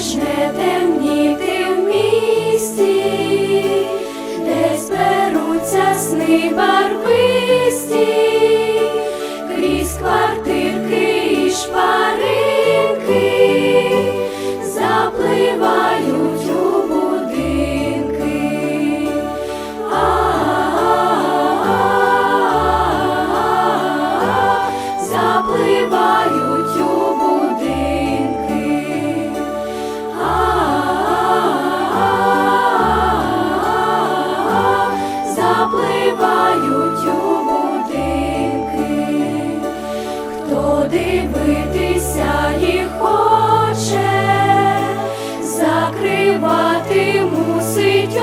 Почне темніти в де зберуться сни барвисті, квартирки і шпаринки, Дивитися їх хоче, закривати мусить.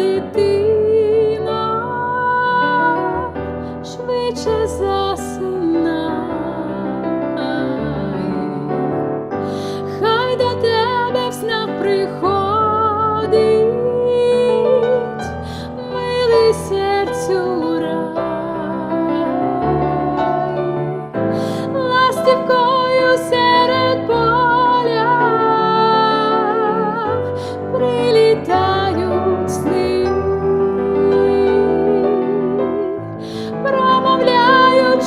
de ti.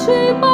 Промовляючи